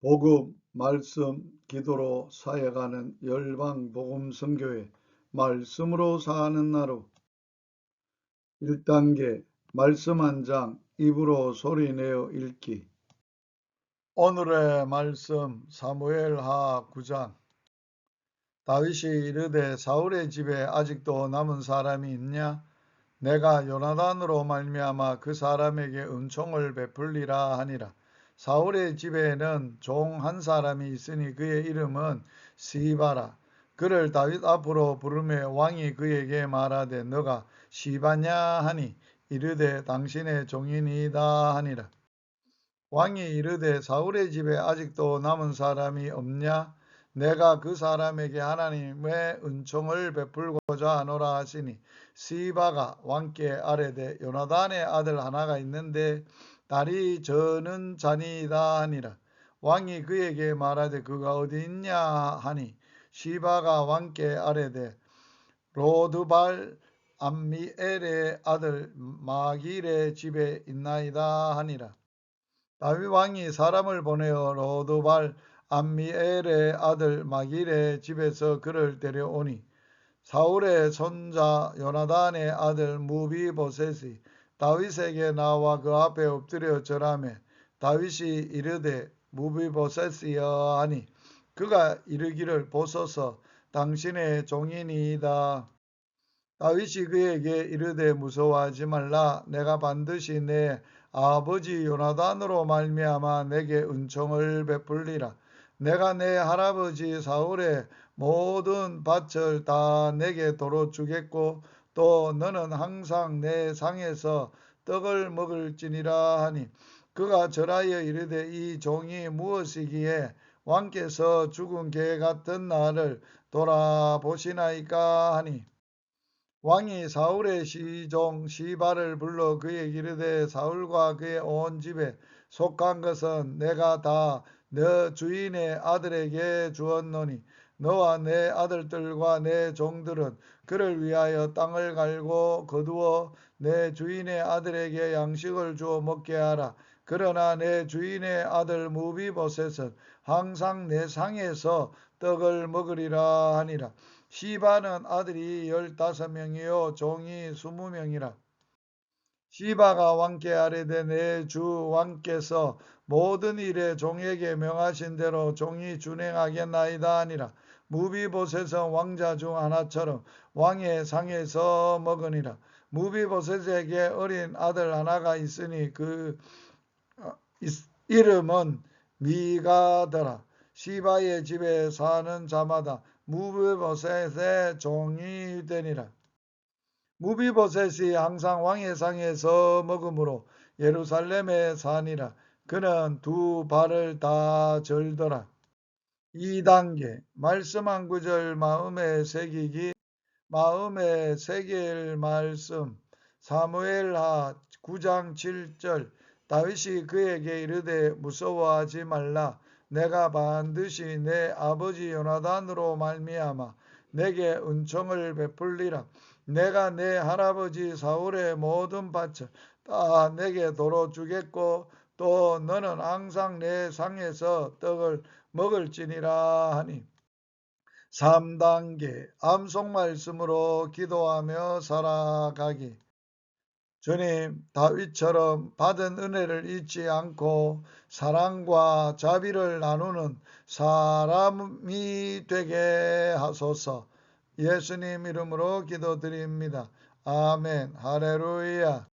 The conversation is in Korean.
복음, 말씀, 기도로 사역하는 열방 복음 선교회 말씀으로 사는 나루. 1단계 말씀 한 장 입으로 소리내어 읽기. 오늘의 말씀 사무엘하 9장. 다윗이 이르되 사울의 집에 아직도 남은 사람이 있냐? 내가 요나단으로 말미암아 그 사람에게 은총을 베풀리라 하니라 사울의 집에는 종 한 사람이 있으니 그의 이름은 시바라. 그를 다윗 앞으로 부르며 왕이 그에게 말하되 너가 시바냐 하니 이르되 당신의 종인이다 하니라. 왕이 이르되 사울의 집에 아직도 남은 사람이 없냐? 내가 그 사람에게 하나님의 은총을 베풀고자 하노라 하시니 시바가 왕께 아뢰되 요나단의 아들 하나가 있는데 딸이 저는 자니이다 하니라. 왕이 그에게 말하되 그가 어디 있냐 하니 시바가 왕께 아뢰되 로드발 암미엘의 아들 마길의 집에 있나이다 하니라. 다윗 왕이 사람을 보내어 로드발 암미엘의 아들 마길의 집에서 그를 데려오니 사울의 손자 요나단의 아들 무비보셋이 다윗에게 나와 그 앞에 엎드려 절하며 다윗이 이르되 무비보셋이여 하니 그가 이르기를 보소서 당신의 종인이다. 다윗이 그에게 이르되 무서워하지 말라 내가 반드시 내 아버지 요나단으로 말미암아 내게 은총을 베풀리라. 내가 내 할아버지 사울의 모든 밭을 다 내게 도로 주겠고 또 너는 항상 내 상에서 떡을 먹을지니라 하니 그가 절하여 이르되 이 종이 무엇이기에 왕께서 죽은 개 같은 나를 돌아보시나이까 하니? 왕이 사울의 시종 시바를 불러 그에게 이르되 사울과 그의 온 집에 속한 것은 내가 다 너 주인의 아들에게 주었노니 너와 내 아들들과 내 종들은 그를 위하여 땅을 갈고 거두어 내 주인의 아들에게 양식을 주어 먹게 하라. 그러나 내 주인의 아들 무비보셋은 항상 내 상에서 떡을 먹으리라 하니라. 시바는 아들이 열다섯 명이요 종이 스무 명이라. 시바가 왕께 아뢰되 내 주 왕께서 모든 일에 종에게 명하신 대로 종이 준행하겠나이다 하니라. 무비보셋은 왕자 중 하나처럼 왕의 상에서 먹으니라. 무비보셋에게 어린 아들 하나가 있으니 그 어, 이름은 미가더라. 시바의 집에 사는 자마다 무비보셋의 종이 되니라. 무비보셋이 항상 왕의 상에서 먹으므로 예루살렘에 사니라. 그는 두 발을 다 절더라. 2단계 말씀 한 구절 마음에 새기기 마음에 새길 말씀 사무엘하 9장 7절 다윗이 그에게 이르되 무서워하지 말라 내가 반드시 내 아버지 요나단으로 말미암아 내게 은총을 베풀리라 내가 내 할아버지 사울의 모든 밭을 다 내게 도로 주겠고 또 너는 항상 내 상에서 떡을 먹을지니라 하니. 3단계 암송 말씀으로 기도하며 살아가기. 주님 다윗처럼 받은 은혜를 잊지 않고 사랑과 자비를 나누는 사람이 되게 하소서 예수님 이름으로 기도드립니다. 아멘 할렐루야